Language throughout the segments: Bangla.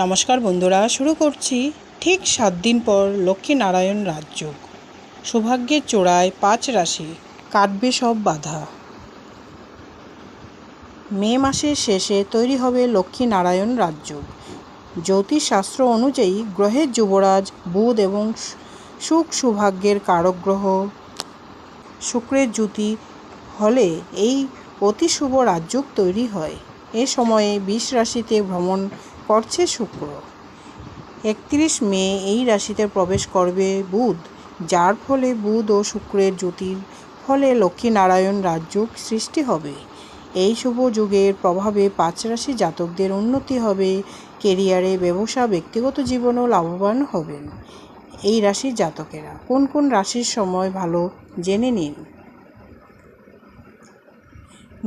নমস্কার বন্ধুরা, শুরু করছি ঠিক সাত দিন পর লক্ষ্মীনারায়ণ রাজযোগ। সৌভাগ্যের চোড়ায় পাঁচ রাশি, কাটবে সব বাধা। মে মাসের শেষে তৈরি হবে লক্ষ্মীনারায়ণ রাজযোগ। জ্যোতিষশাস্ত্র অনুযায়ী গ্রহের যুবরাজ, বুধ এবং সুখ সৌভাগ্যের কারক গ্রহ শুক্রের জ্যোতি হলে এই অতি শুভ রাজযোগ তৈরি হয়। এ সময়ে বিষ রাশিতে ভ্রমণ করছে শুক্র। একত্রিশ মে এই রাশিতে প্রবেশ করবে বুধ, যার ফলে বুধ ও শুক্রের জ্যোতির ফলে লক্ষ্মীনারায়ণ রাজযোগ সৃষ্টি হবে। এই শুভ যুগের প্রভাবে পাঁচ রাশি জাতকদের উন্নতি হবে, কেরিয়ারে ব্যবসা, ব্যক্তিগত জীবনেও লাভবান হবেন। এই রাশির জাতকেরা, কোন কোন রাশির সময় ভালো জেনে নিন?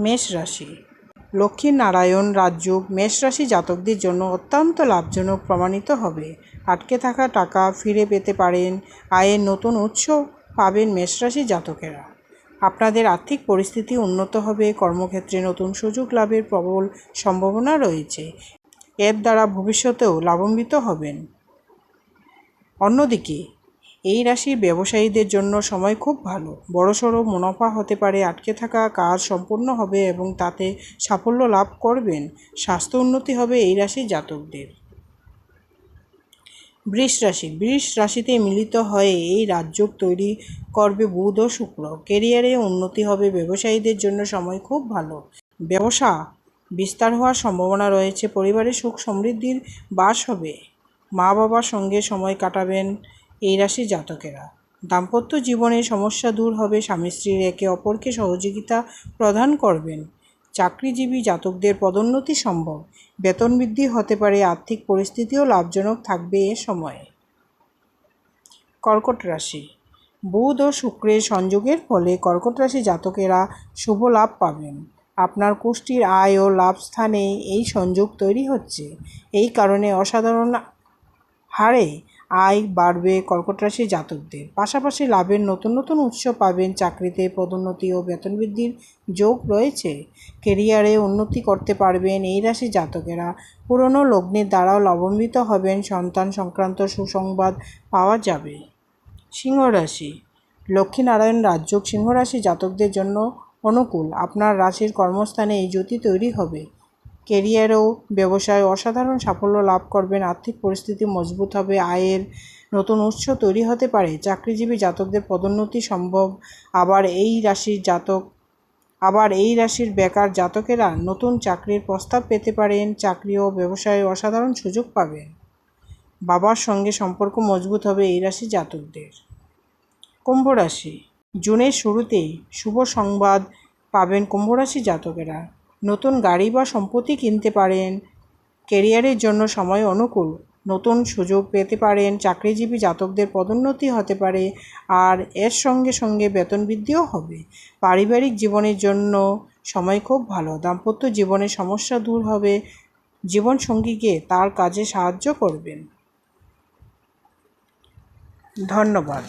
মেষ রাশি লক্ষ্মীনারায়ণ রাজযোগ মেষ রাশি জাতকদের জন্য অত্যন্ত লাভজনক প্রমাণিত হবে। আটকে থাকা টাকা ফিরে পেতে পারেন, আয়ের নতুন উৎস পাবেন মেষরাশি জাতকেরা। আপনাদের আর্থিক পরিস্থিতি উন্নত হবে, কর্মক্ষেত্রে নতুন সুযোগ লাভের প্রবল সম্ভাবনা রয়েছে। এর দ্বারা ভবিষ্যতেও লাভান্বিত হবেন। অন্যদিকে এই রাশির ব্যবসায়ীদের জন্য সময় খুব ভালো। বড়সড় মুনাফা হতে পারে, আটকে থাকা কাজ সম্পূর্ণ হবে এবং তাতে সাফল্য লাভ করবেন। স্বাস্থ্য উন্নতি হবে এই রাশির জাতকদের। বৃষ রাশি, বৃষ রাশিতে মিলিত হয়ে এই রাজযোগ তৈরি করবে বুধ ও শুক্র। কেরিয়ারে উন্নতি হবে, ব্যবসায়ীদের জন্য সময় খুব ভালো। ব্যবসা বিস্তার হওয়ার সম্ভাবনা রয়েছে, পরিবারে সুখ সমৃদ্ধির বাস হবে। মা বাবার সঙ্গে সময় কাটাবেন এই রাশির জাতকেরা। দাম্পত্য জীবনে সমস্যা দূর হবে স্বামী স্ত্রীর একে অপরকে সহযোগিতা প্রদান করবেন। চাকরিজীবী জাতকদের পদোন্নতি সম্ভব। বেতন বৃদ্ধি হতে পারে, আর্থিক পরিস্থিতিও লাভজনক থাকবে এ সময়ে। কর্কট রাশি। বুধ ও শুক্রের সংযোগের ফলে কর্কট রাশি জাতকেরা শুভ লাভ পাবেন। আপনার কুষ্টির আয় ও লাভ স্থানে এই সংযোগ তৈরি হচ্ছে। এই কারণে অসাধারণ হারে আয় বাড়বে কর্কট রাশি জাতকদের। পাশাপাশি লাভের নতুন নতুন উৎস পাবেন চাকরিতে পদোন্নতি ও বেতন বৃদ্ধির যোগ রয়েছে। কেরিয়ারে উন্নতি করতে পারবেন এই রাশি জাতকেরা। পুরনো লগ্নের দ্বারাও লাভান্বিত হবেন, সন্তান সংক্রান্ত সুসংবাদ পাওয়া যাবে। সিংহ রাশি, লক্ষ্মীনারায়ণ রাজযোগ সিংহ রাশি জাতকদের জন্য অনুকূল। আপনার রাশির কর্মস্থানে এই জ্যোতি তৈরি হবে। কেরিয়ারেও ব্যবসায় অসাধারণ সাফল্য লাভ করবেন, আর্থিক পরিস্থিতি মজবুত হবে, আয়ের নতুন উৎস তৈরি হতে পারে, চাকরিজীবী জাতকদের পদোন্নতি সম্ভব, আবার এই রাশির জাতক, আবার এই রাশির বেকার জাতকেরা নতুন চাকরির প্রস্তাব পেতে পারেন, চাকরি ও ব্যবসায় অসাধারণ সুযোগ পাবেন। বাবার সঙ্গে সম্পর্ক মজবুত হবে এই রাশি জাতকদের। কুম্ভ রাশি, জুনের শুরুতেই শুভ সংবাদ পাবেন কুম্ভ রাশি জাতকেরা। নতুন গাড়ি বা সম্পত্তি কিনতে পারেন। কেরিয়ারের জন্য সময় অনুকূল। নতুন সুযোগ পেতে পারেন। চাকরিজীবী জাতকদের পদোন্নতি হতে পারে। আর এর সঙ্গে সঙ্গে বেতন বৃদ্ধিও হবে। পারিবারিক জীবনের জন্য সময় খুব ভালো। দাম্পত্য জীবনে সমস্যা দূর হবে। জীবনসঙ্গীকে তার কাজে সাহায্য করবেন। ধন্যবাদ।